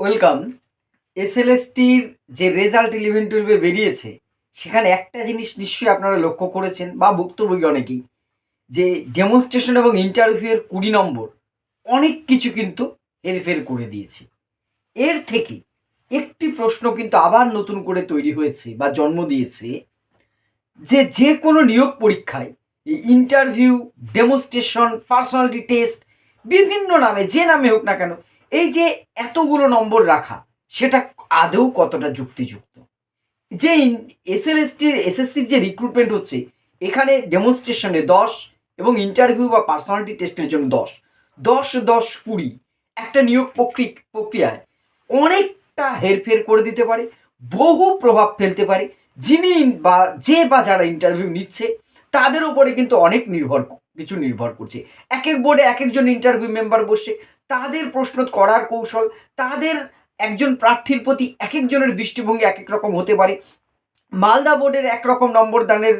Welcome. এসএলএসটির যে result eleven টুয়েলভে বেরিয়েছে, সেখানে একটা জিনিস নিশ্চয়ই আপনারা লক্ষ্য করেছেন বা ভুক্তভোগী অনেকেই, যে ডেমনস্ট্রেশন এবং ইন্টারভিউয়ের কুড়ি নম্বর অনেক কিছু কিন্তু হেরফের করে দিয়েছে। এর থেকে একটি প্রশ্ন কিন্তু আবার নতুন করে তৈরি হয়েছে বা জন্ম দিয়েছে, যে যে কোনো নিয়োগ পরীক্ষায় ইন্টারভিউ ডেমনস্ট্রেশন পার্সোনালিটি টেস্ট বিভিন্ন নামে, যে নামে হোক না কেন এই যে এতগুলো নম্বর রাখা, সেটা আদৌ কতটা যুক্তিযুক্ত? যে এসএলএসটির এসএসসির যে রিক্রুটমেন্ট হচ্ছে, এখানে ডেমনস্ট্রেশনে দশ এবং ইন্টারভিউ বা পার্সোনালিটি টেস্টের জন্য দশ। দশ দশ, কুড়ি। একটা নিয়োগ প্রক্রি- প্রক্রিয়ায় অনেকটা হেরফের করে দিতে পারে, বহু প্রভাব ফেলতে পারে। যিনি বা যে বা যারা ইন্টারভিউ নিচ্ছে, তাদের উপরে কিন্তু অনেক নির্ভর, কিছু নির্ভর করছে। এক এক বোর্ডে এক একজন ইন্টারভিউ মেম্বার বসে তাদের প্রশ্ন করার কৌশল, তাদের একজন প্রার্থীর প্রতি এক একজনের দৃষ্টিভঙ্গি এক এক রকম হতে পারে। মালদা বোর্ডের একরকম নম্বর দানের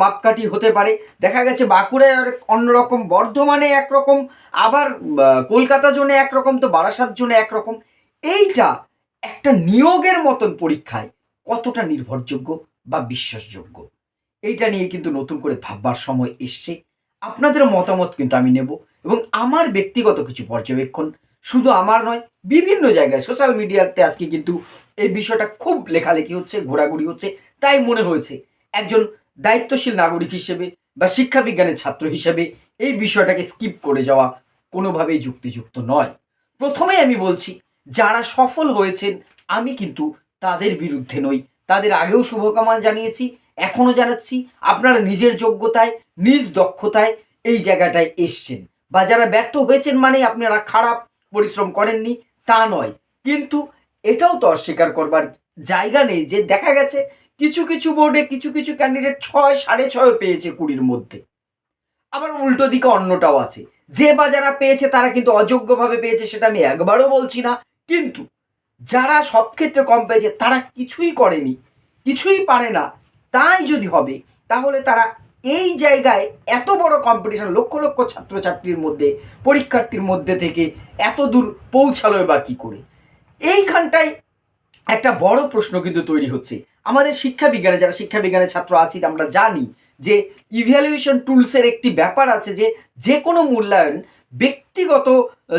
মাপকাঠি হতে পারে। দেখা গেছে বাঁকুড়ায় আর অন্যরকম, বর্ধমানে একরকম, আবার কলকাতা জোনে একরকম, তো বারাসাত জোনে একরকম। এইটা একটা নিয়োগের মতন পরীক্ষায় কতটা নির্ভরযোগ্য বা বিশ্বাসযোগ্য? এইটা নিয়ে কিন্তু নতুন করে ভাববার সময় এসছে। আপনাদের মতামত কিন্তু আমি নেব। এবং আমার ব্যক্তিগত কিছু পর্যবেক্ষণ। শুধু আমার নয়, বিভিন্ন জায়গায় সোশ্যাল মিডিয়াতে আজকে কিন্তু এই বিষয়টা খুব লেখালেখি হচ্ছে, ঘোরাঘুরি হচ্ছে, তাই মনে হয়েছে একজন দায়িত্বশীল নাগরিক হিসেবে বা শিক্ষা বিজ্ঞানের ছাত্র হিসেবে এই বিষয়টাকে স্কিপ করে যাওয়া কোনোভাবেই যুক্তিযুক্ত নয়। প্রথমেই আমি বলছি, যারা সফল হয়েছেন, আমি কিন্তু তাদের বিরুদ্ধে নই। তাদের আগেও শুভকামনা জানিয়েছি, এখনও জানাচ্ছি, আপনারা নিজের যোগ্যতায়, নিজ দক্ষতায় এই জায়গাটায় এসছেন। বা যারা ব্যর্থ হয়েছেন মানে আপনারা খারাপ পরিশ্রম করেননি, তা নয়। কিন্তু এটাও তো অস্বীকার করবার জায়গা নেই যে দেখা গেছে কিছু কিছু বোর্ডে কিছু কিছু ক্যান্ডিডেট ছয়, সাড়ে ছয় পেয়েছে কুড়ির মধ্যে। আবার উল্টো দিকে অন্যটাও আছে। যে বা যারা পেয়েছে তারা কিন্তু অযোগ্যভাবে পেয়েছে সেটা আমি একবারও বলছি না। কিন্তু যারা সব ক্ষেত্রে কম পেয়েছে তারা কিছুই করেনি, কিছুই পারে না। তাই যদি হবে, তাহলে তারা এই জায়গায় এত বড় কম্পিটিশন লক্ষ লক্ষ ছাত্রছাত্রীর মধ্যে, পরীক্ষার্থীর মধ্যে থেকে এত দূর পৌঁছালো বা কী করে? এইখানটায় একটা বড় প্রশ্ন কিন্তু তৈরি হচ্ছে। আমাদের শিক্ষা বিজ্ঞানে, যারা শিক্ষা বিজ্ঞানের ছাত্র আছি, আমরা জানি যে ইভ্যালুয়েশন টুলসের একটি ব্যাপার আছে যে যে কোনো মূল্যায়ন ব্যক্তিগত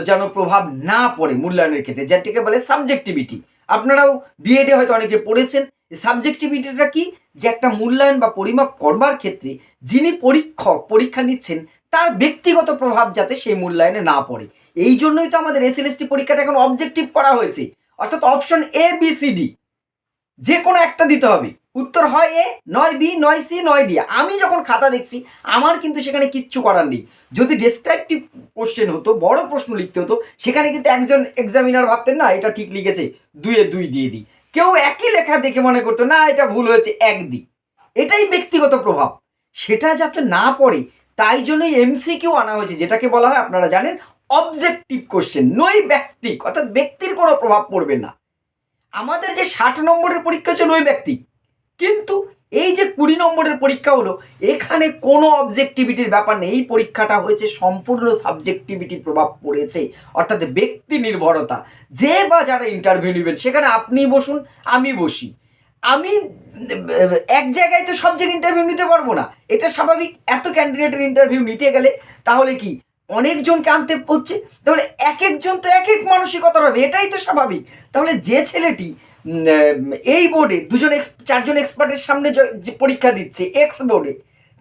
যেন প্রভাব না পড়ে মূল্যায়নের ক্ষেত্রে, যেটাকে বলে সাবজেক্টিভিটি আপনারাও বিএডে হয়তো অনেকে পড়েছেন সাবজেক্টিভিটিটা কি? যে একটা মূল্যায়ন বা পরিমাপ করবার ক্ষেত্রে যিনি পরীক্ষক, পরীক্ষা নিচ্ছেন, তার ব্যক্তিগত প্রভাব যাতে সেই মূল্যায়নে না পড়ে। এই জন্যই তো আমাদের এস এসএলএসটি পরীক্ষাটা এখন অবজেক্টিভ করা হয়েছে। অর্থাৎ option A B C D যে কোনো একটা দিতে হবে। উত্তর হয় এ নয় বি নয় সি নয় ডি আমি যখন খাতা দেখছি, আমার কিন্তু সেখানে কিচ্ছু করার নেই। যদি ডেসক্রাইপটিভ কোশ্চেন হতো, বড় প্রশ্ন লিখতে হতো, সেখানে কিন্তু একজন এক্সামিনার ভাবতেন, না, এটা ঠিক লিখেছে দুয়ে দুই দিয়ে দিই। কেউ একই লেখা দেখে মনে করতো, না, এটা ভুল হয়েছে এক দিই এটাই ব্যক্তিগত প্রভাব। সেটা যাতে না পড়ে, তাই জন্যই এমসিকিউ আনা হয়েছে, যেটাকে বলা হয়, আপনারা জানেন অবজেক্টিভ কোশ্চেন নই ব্যক্তিক অর্থাৎ ব্যক্তির কোনো প্রভাব পড়বে না। আমাদের যে ষাট নম্বরের পরীক্ষা হচ্ছে নই ব্যক্তি। কিন্তু এই যে কুড়ি নম্বরের পরীক্ষা হলো, এখানে কোনো অবজেক্টিভিটির ব্যাপার নেই। এই পরীক্ষাটা হয়েছে, সম্পূর্ণ সাবজেক্টিভিটি প্রভাব পড়েছে, অর্থাৎ ব্যক্তি নির্ভরতা। যে বা যারা ইন্টারভিউ নেবেন, সেখানে আপনি বসুন, আমি বসি। আমি, এক জায়গায় তো সব জায়গায় ইন্টারভিউ নিতে পারব না। এটা স্বাভাবিক, এত ক্যান্ডিডেটের ইন্টারভিউ নিতে গেলে তাহলে কি? অনেকজনকে আনতে হচ্ছে, তাহলে এক একজন তো এক এক মানসিকতা হবে, এটাই তো স্বাভাবিক। তাহলে যে ছেলেটি এই বোর্ডে দুজন এক্স চারজন এক্সপার্টের সামনে যে পরীক্ষা দিচ্ছে এক্স বোর্ডে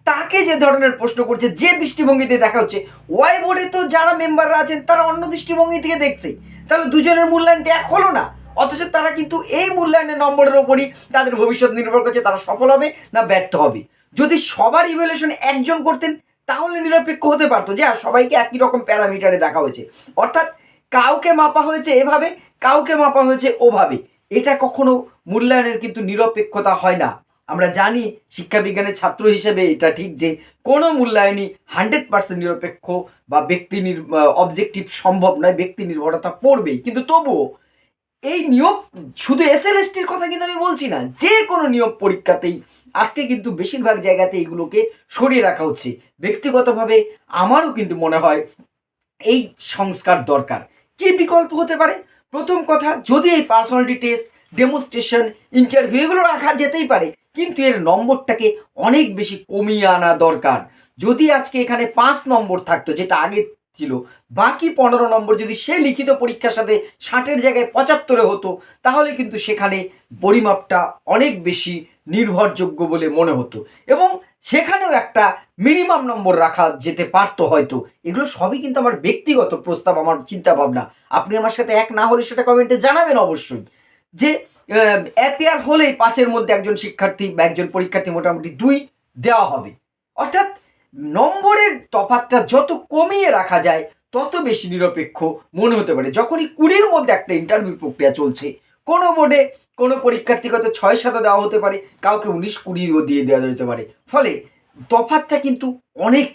তাকে যে ধরনের প্রশ্ন করছে, যে দৃষ্টিভঙ্গিতে দেখা হচ্ছে, ওয়াই বোর্ডে তো যারা মেম্বাররা আছেন, তারা অন্য দৃষ্টিভঙ্গি থেকে দেখছে। তাহলে দুজনের মূল্যায়ন তো এক হলো না। অথচ তারা কিন্তু এই মূল্যায়নের নম্বরের ওপরই তাদের ভবিষ্যৎ নির্ভর করছে, তারা সফল হবে না ব্যর্থ হবে। যদি সবার ইভ্যালুয়েশন একজন করতেন, তাহলে নিরপেক্ষ হতে পারতো যে আর সবাইকে একই রকম প্যারামিটারে দেখা হয়েছে। অর্থাৎ, কাউকে মাপা হয়েছে এভাবে, কাউকে মাপা হয়েছে ওভাবে। এটা কখনো মূল্যায়নের কিন্তু নিরপেক্ষতা হয় না। আমরা জানি শিক্ষা বিজ্ঞানের ছাত্র হিসেবে এটা ঠিক যে কোনো মূল্যায়নই হান্ড্রেড পার্সেন্ট নিরপেক্ষ বা ব্যক্তি অবজেক্টিভ সম্ভব নয়, ব্যক্তি নির্ভরতা পড়বেই। কিন্তু তবুও এই নিয়োগ শুধু এসএলএসটির কথা কিন্তু আমি বলছি না, যে কোনো নিয়োগ পরীক্ষাতেই আজকে কিন্তু বেশিরভাগ জায়গাতে এগুলোকে সরিয়ে রাখা হচ্ছে। ব্যক্তিগতভাবে আমারও কিন্তু মনে হয় এই সংস্কার দরকার। কি বিকল্প হতে পারে? প্রথম কথা, যদি এই পার্সোনালিটি টেস্ট ডেমোস্ট্রেশন ইন্টারভিউ এগুলো রাখা যেতেই পারে, কিন্তু এর নম্বরটাকে অনেক বেশি কমিয়ে আনা দরকার। যদি আজকে এখানে পাঁচ নম্বর থাকতো, যেটা আগে ছিল, বাকি পনেরো নম্বর যদি সে লিখিত পরীক্ষার সাথে ষাটের জায়গায় পঁচাত্তরে হতো, তাহলে কিন্তু সেখানে পরিমাপটা অনেক বেশি নির্ভরযোগ্য বলে মনে হতো। এবং সেখানেও একটা মিনিমাম নম্বর রাখা যেতে পারতো হয়তো। এগুলো সবই কিন্তু আমার ব্যক্তিগত প্রস্তাব, আমার চিন্তা ভাবনা আপনি আমার সাথে এক না হলে সেটা কমেন্টে জানাবেন অবশ্যই। যে অ্যাপিয়ার হলেই পাঁচের মধ্যে একজন শিক্ষার্থী বা একজন পরীক্ষার্থী মোটামুটি দুই দেওয়া হবে। অর্থাৎ নম্বরের তফাতটা যত কমিয়ে রাখা যায়, তত বেশি নিরপেক্ষ মনে হতে পারে। যখনই কুড়ির মধ্যে একটা ইন্টারভিউ প্রক্রিয়া চলছে কোনো বোর্ডে কোনো পরীক্ষার্থীকে হয়তো ছয় সাথে দেওয়া হতে পারে, কাউকে উনিশ কুড়িও দিয়ে দেওয়া যেতে পারে। ফলে তফাতটা কিন্তু অনেক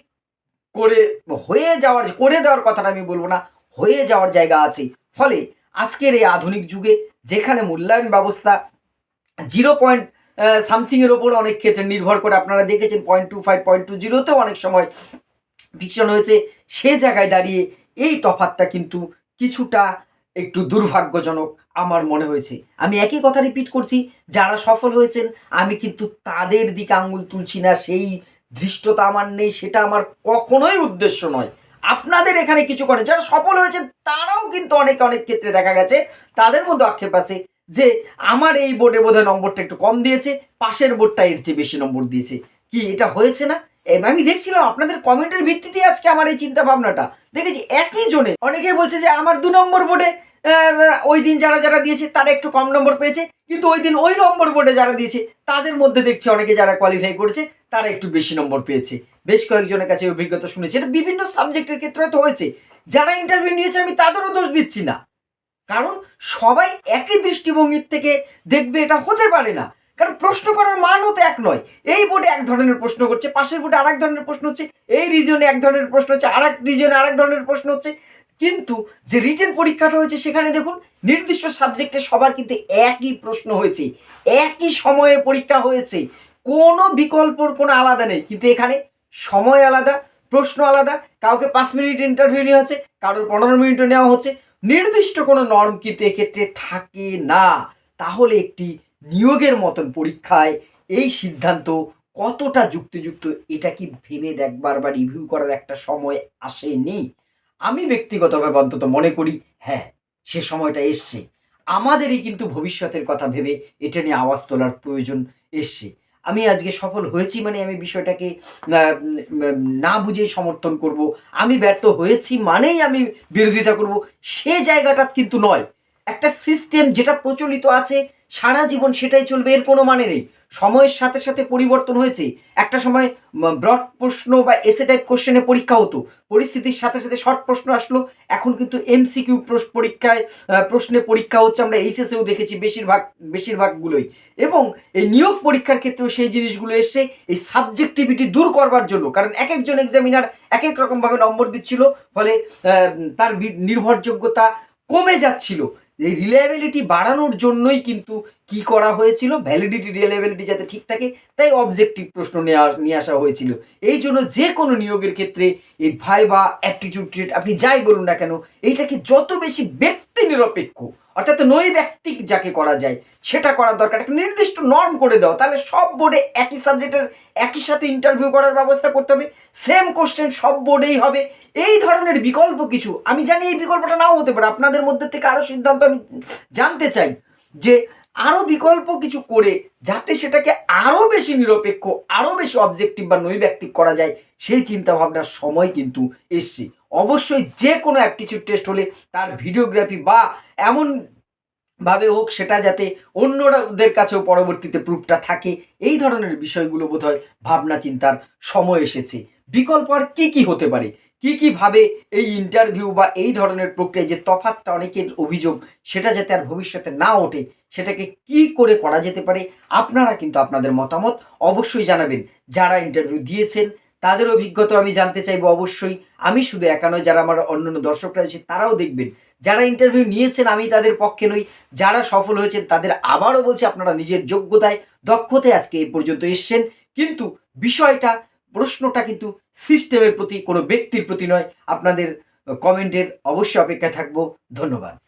করে হয়ে যাওয়ার, করে দেওয়ার কথাটা আমি বলব না, হয়ে যাওয়ার জায়গা আছে। ফলে আজকের এই আধুনিক যুগে যেখানে মূল্যায়ন ব্যবস্থা জিরো পয়েন্ট সামথিংয়ের ওপর অনেক ক্ষেত্রে নির্ভর করে আপনারা দেখেছেন, point two five, point two জিরোতেও অনেক সময় ফিকশন হয়েছে, সে জায়গায় দাঁড়িয়ে এই তফাতটা কিন্তু কিছুটা একটু দুর্ভাগ্যজনক আমার মনে হয়েছে। আমি একই কথা রিপিট করছি, যারা সফল হয়েছেন, আমি কিন্তু তাদের দিকে আঙুল তুলছি না, সেই ধৃষ্টতা আমার নেই, সেটা আমার কখনোই উদ্দেশ্য নয়। আপনাদের এখানে কিছু করেন যারা সফল হয়েছেন, তারাও কিন্তু অনেক অনেক ক্ষেত্রে দেখা গেছে, তাদের মধ্যে আক্ষেপ আছে যে, আমার এই বোর্ডে বোধহয় নম্বরটা একটু কম দিয়েছে, পাশের বোর্ডটা এর চেয়ে বেশি নম্বর দিয়েছে। কি এটা হয়েছে না? আমি দেখছিলাম, আপনাদের কমেন্টের ভিত্তিতে আজকে আমার এই চিন্তা ভাবনাটা দেখেছি, একই জনে অনেকে বলছে যে, আমার দু নম্বর বোর্ডে ওই দিন যারা যারা দিয়েছে, তারা একটু কম নম্বর পেয়েছে। কিন্তু ওই দিন ওই নম্বর বোর্ডে যারা দিয়েছে, তাদের মধ্যে দেখছি অনেকে যারা কোয়ালিফাই করেছে, তারা একটু বেশি নম্বর পেয়েছে। বেশ কয়েকজনের কাছে অভিজ্ঞতা শুনেছি। এটা বিভিন্ন সাবজেক্টের ক্ষেত্রে তো হয়েছে। যারা ইন্টারভিউ নিয়েছে, আমি তাদেরও দোষ দিচ্ছি না। কারণ সবাই একই দৃষ্টিভঙ্গির থেকে দেখবে, এটা হতে পারে না। কারণ প্রশ্ন করার মানও তো এক নয়। এই বোর্ডে এক ধরনের প্রশ্ন করছে, পাশের বোর্ডে আরেক ধরনের প্রশ্ন হচ্ছে, এই রিজনে এক ধরনের প্রশ্ন হচ্ছে, আরেক রিজনে আরেক ধরনের প্রশ্ন হচ্ছে। কিন্তু যে রিটেন পরীক্ষাটা হয়েছে সেখানে দেখুন, নির্দিষ্ট সাবজেক্টে সবার কিন্তু একই প্রশ্ন হয়েছে, একই সময়ে পরীক্ষা হয়েছে। কোনো বিকল্পর কোনো আলাদা নেই, কিন্তু এখানে সময় আলাদা, প্রশ্ন আলাদা, কাউকে পাঁচ মিনিট ইন্টারভিউ নেওয়া হচ্ছে, কারোর পনেরো মিনিটও নেওয়া হচ্ছে। নির্দিষ্ট কোনো নর্ম কিন্তু এক্ষেত্রে থাকে না। তাহলে একটি নিয়োগের মতন পরীক্ষায় এই সিদ্ধান্ত কতটা যুক্তিযুক্ত, এটা কি ভেবে দেখবার বা রিভিউ করার একটা সময় আসেনি? আমি ব্যক্তিগতভাবে অন্তত মনে করি হ্যাঁ সে সময়টা এসছে। আমাদেরই কিন্তু ভবিষ্যতের কথা ভেবে এটা নিয়ে আওয়াজ তোলার প্রয়োজন এসছে। আমি আজকে সফল হয়েছি মানে আমি বিষয়টাকে না বুঝে সমর্থন করব। আমি ব্যর্থ হয়েছি মানেই আমি বিরোধিতা করব। সে জায়গাটা কিন্তু নয়। একটা সিস্টেম যেটা প্রচলিত আছে সারা জীবন সেটাই চলবে, এর কোনো মানে নেই। সময়ের সাথে সাথে পরিবর্তন হয়েছে। একটা সময় ব্রড প্রশ্ন বা এসে টাইপ কোশ্চেনে পরীক্ষা হতো। পরিস্থিতির সাথে সাথে শর্ট প্রশ্ন আসলো। এখন কিন্তু এমসিকিউ পরীক্ষায় প্রশ্নে পরীক্ষা হচ্ছে, আমরা এইচএসেও দেখেছি বেশিরভাগ, বেশিরভাগগুলোই। এবং এই নিয়োগ পরীক্ষার ক্ষেত্রেও সেই জিনিসগুলো এসছে, এই সাবজেক্টিভিটি দূর করবার জন্য। কারণ এক একজন এক্সামিনার এক এক রকমভাবে নম্বর দিচ্ছিল, ফলে তার নির্ভরযোগ্যতা কমে যাচ্ছিল। এই রিলায়েবিলিটি বাড়ানোর জন্যই কিন্তু কি করা হয়েছিল? ভ্যালিডিটি রিলায়েবিলিটি যাতে ঠিক থাকে, তাই অবজেক্টিভ প্রশ্ন নিয়ে আস- হয়েছিল। এই জন্য যে কোনো নিয়োগের ক্ষেত্রে এই ভাই বা অ্যাপটিটিউড আপনি যাই বলুন না কেন, এইটাকে যত বেশি ব্যক্তি নিরপেক্ষ অর্থাৎ নৈব্যক্তিক যাকে করা যায়, সেটা করার দরকার। একটা নির্দিষ্ট নর্ম করে দাও, তাহলে সব বোর্ডে একই সাবজেক্টের একই সাথে ইন্টারভিউ করার ব্যবস্থা করতে হবে। সেম কোশ্চেন সব বোর্ডেই হবে। এই ধরনের বিকল্প কিছু, আমি জানি এই বিকল্পটা নাও হতে পারে। আপনাদের মধ্যে থেকে আরও সিদ্ধান্ত আমি জানতে চাই যে আরও বিকল্প কিছু করে যাতে সেটাকে আরও বেশি নিরপেক্ষ আরও বেশি অবজেক্টিভ বা নৈব্যক্তিক করা যায়, সেই চিন্তা ভাবনার সময় কিন্তু এসছে। অবশ্যই যে কোনো অ্যাপটিচিউড টেস্ট হলে তার ভিডিওগ্রাফি বা এমন ভাবে হোক সেটা যাতে অন্যদের কাছেও পরবর্তীতে প্রুফটা থাকে, এই ধরনের বিষয়গুলো বোধহয় ভাবনা চিন্তার সময় এসেছে। বিকল্প আর কী কী হতে পারে? কী কী ভাবে এই ইন্টারভিউ বা এই ধরনের প্রক্রিয়ায় যে তফাৎটা অনেকের অভিযোগ, সেটা যাতে আর ভবিষ্যতে না ওঠে, সেটাকে কি করে করা যেতে পারে? আপনারা কিন্তু আপনাদের মতামত অবশ্যই জানাবেন। যারা ইন্টারভিউ দিয়েছেন, তাদের অভিজ্ঞতা আমি জানতে চাইব অবশ্যই। আমি শুধু একা নয় যারা আমার অন্যান্য দর্শকরা রয়েছে, তারাও দেখবেন। যারা ইন্টারভিউ নিয়েছেন, আমি তাদের পক্ষে নই। যারা সফল হয়েছেন, তাদের আবারও বলছি, আপনারা নিজের যোগ্যতায়, দক্ষতায় আজকে এই পর্যন্ত এসছেন। কিন্তু বিষয়টা প্রশ্নটা কিন্তু সিস্টেমের প্রতি কোনো ব্যক্তির প্রতি নয়। আপনাদের কমেন্টের অবশ্যই অপেক্ষায় থাকব। ধন্যবাদ।